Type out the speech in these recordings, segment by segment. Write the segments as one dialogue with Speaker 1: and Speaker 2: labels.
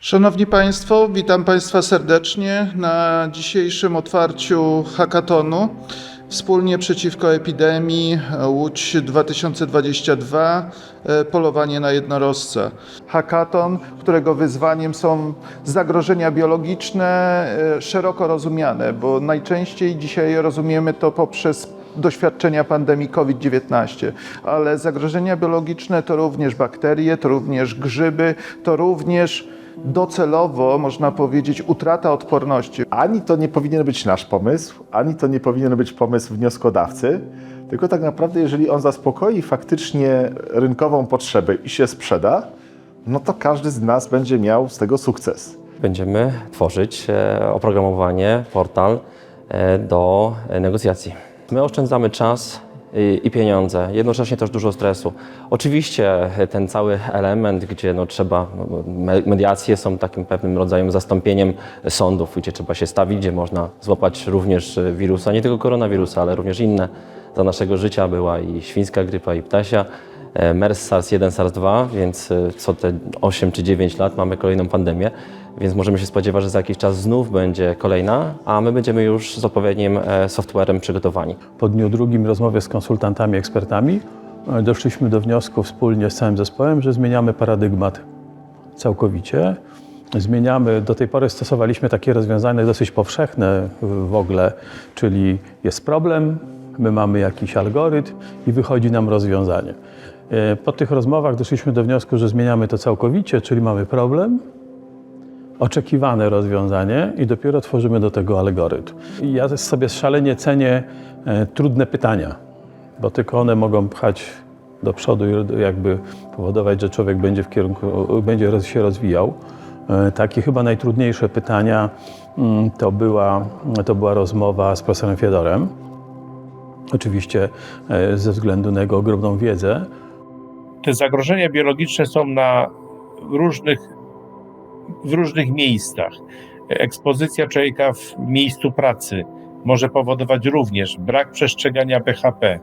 Speaker 1: Szanowni Państwo, witam Państwa serdecznie na dzisiejszym otwarciu hackatonu Wspólnie przeciwko epidemii Łódź 2022 e, polowanie na jednorożca. Hackathon, którego wyzwaniem są zagrożenia biologiczne e, szeroko rozumiane, bo najczęściej dzisiaj rozumiemy to poprzez doświadczenia pandemii COVID-19, ale zagrożenia biologiczne to również bakterie, to również grzyby, to również docelowo, można powiedzieć, utrata odporności.
Speaker 2: Ani to nie powinien być nasz pomysł, ani to nie powinien być pomysł wnioskodawcy, tylko tak naprawdę, jeżeli on zaspokoi faktycznie rynkową potrzebę i się sprzeda, no to każdy z nas będzie miał z tego sukces.
Speaker 3: Będziemy tworzyć e, oprogramowanie, portal e, do negocjacji. My oszczędzamy czas i, pieniądze, jednocześnie też dużo stresu. Oczywiście e, ten cały element, gdzie no, trzeba, no, me- mediacje są takim pewnym rodzajem zastąpieniem sądów, gdzie trzeba się stawić, gdzie można złapać również e, wirusa, nie tylko koronawirusa, ale również inne. Za naszego życia była i świńska grypa, i ptasia. E, MERS, SARS-1, SARS-2, więc co te 8 czy 9 lat mamy kolejną pandemię, więc możemy się spodziewać, że za jakiś czas znów będzie kolejna, a my będziemy już z odpowiednim e, softwarem przygotowani.
Speaker 4: Po dniu drugim rozmowie z konsultantami, ekspertami e, doszliśmy do wniosku wspólnie z całym zespołem, że zmieniamy paradygmat całkowicie. Zmieniamy, do tej pory stosowaliśmy takie rozwiązania dosyć powszechne w ogóle, czyli jest problem, my mamy jakiś algorytm i wychodzi nam rozwiązanie. E, Po tych rozmowach doszliśmy do wniosku, że zmieniamy to całkowicie, czyli mamy problem, oczekiwane rozwiązanie i dopiero tworzymy do tego algorytm. Ja sobie szalenie cenię e, trudne pytania, bo tylko one mogą pchać do przodu i jakby powodować, że człowiek będzie w kierunku, będzie się rozwijał. E, Takie chyba najtrudniejsze pytania mm, to była, to była rozmowa z profesorem Fiedorem. Oczywiście e, ze względu na jego ogromną wiedzę,
Speaker 5: te zagrożenia biologiczne są na różnych, w różnych miejscach. Ekspozycja człowieka w miejscu pracy może powodować również brak przestrzegania BHP.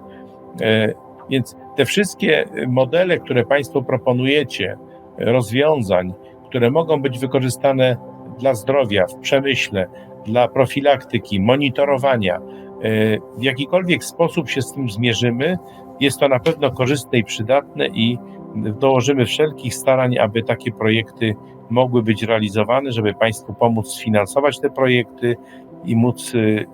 Speaker 5: E, Więc te wszystkie modele, które Państwo proponujecie, rozwiązań, które mogą być wykorzystane dla zdrowia, w przemyśle, dla profilaktyki, monitorowania, w jakikolwiek sposób się z tym zmierzymy, jest to na pewno korzystne i przydatne i dołożymy wszelkich starań, aby takie projekty mogły być realizowane, żeby Państwu pomóc sfinansować te projekty i móc y,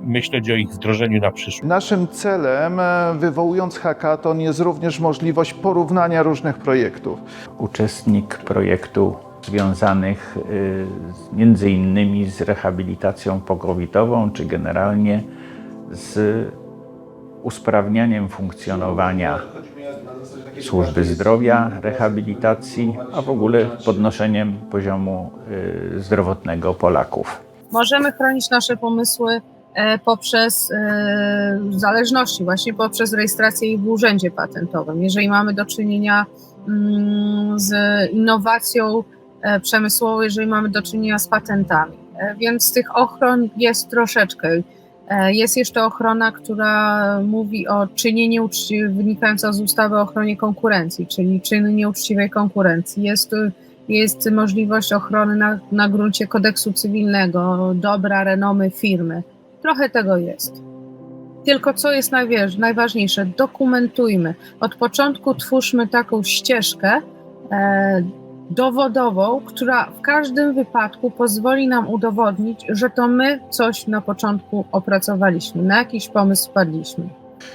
Speaker 5: myśleć o ich wdrożeniu na przyszłość.
Speaker 1: Naszym celem, e, wywołując hackathon, jest również możliwość porównania różnych projektów.
Speaker 6: uczestnik projektu związanych y, między innymi z rehabilitacją pokowitową, czy generalnie z usprawnianiem funkcjonowania służby zdrowia, rehabilitacji, a w ogóle podnoszeniem poziomu y, zdrowotnego Polaków.
Speaker 7: możemy chronić nasze pomysły e, poprzez e, zależności, właśnie poprzez rejestrację ich w urzędzie patentowym. Jeżeli mamy do czynienia mm, z innowacją e, przemysłową, jeżeli mamy do czynienia z patentami. E, Więc tych ochron jest troszeczkę. E, Jest jeszcze ochrona, która mówi o czynie nieuczciwym, wynikająca z ustawy o ochronie konkurencji, czyli czyny nieuczciwej konkurencji. Jest jest możliwość ochrony na, na gruncie kodeksu cywilnego, dobra, renomy firmy. Trochę tego jest. Tylko co jest najważniejsze, dokumentujmy. Od początku twórzmy taką ścieżkę dowodową, która w każdym wypadku pozwoli nam udowodnić, że to my coś na początku opracowaliśmy, na jakiś pomysł wpadliśmy.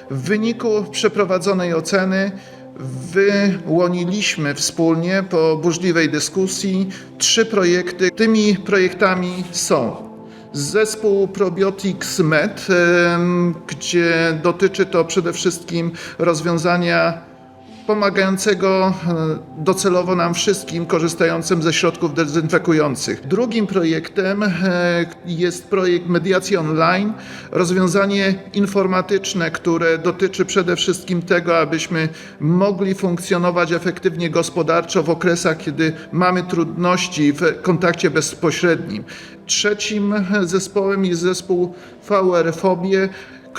Speaker 1: W wyniku przeprowadzonej oceny wyłoniliśmy wspólnie po burzliwej dyskusji trzy projekty. Tymi projektami są zespół Probiotics Med, gdzie dotyczy to przede wszystkim rozwiązania pomagającego e, docelowo nam wszystkim korzystającym ze środków dezynfekujących. Drugim projektem e, jest projekt Mediacji Online, rozwiązanie informatyczne, które dotyczy przede wszystkim tego, abyśmy mogli funkcjonować efektywnie gospodarczo w okresach, kiedy mamy trudności w kontakcie bezpośrednim. Trzecim zespołem jest zespół VR Fobie,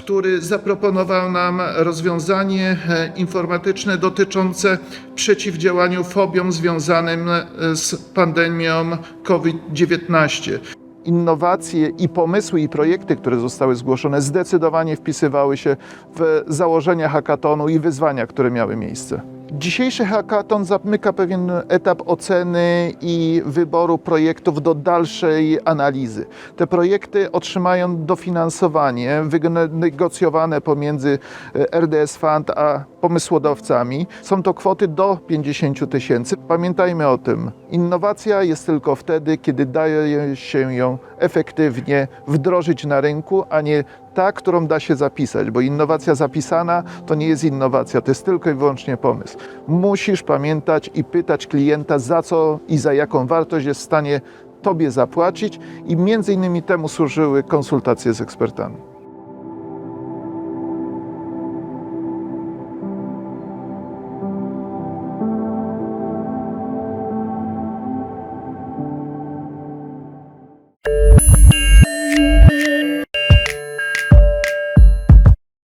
Speaker 1: który zaproponował nam rozwiązanie e, informatyczne dotyczące przeciwdziałania fobiom związanym e, z pandemią COVID-19. Innowacje i pomysły i projekty, które zostały zgłoszone, zdecydowanie wpisywały się w założenia hackatonu i wyzwania, które miały miejsce. Dzisiejszy hackathon zamyka pewien etap oceny i wyboru projektów do dalszej analizy. Te projekty otrzymają dofinansowanie wynegocjowane pomiędzy e, RDS Fund a pomysłodawcami. Są to kwoty do 50 tysięcy. Pamiętajmy o tym, innowacja jest tylko wtedy, kiedy daje się ją efektywnie wdrożyć na rynku, a nie ta, którą da się zapisać, bo innowacja zapisana to nie jest innowacja, to jest tylko i wyłącznie pomysł. Musisz pamiętać i pytać klienta, za co i za jaką wartość jest w stanie Tobie zapłacić i między innymi temu służyły konsultacje z ekspertami.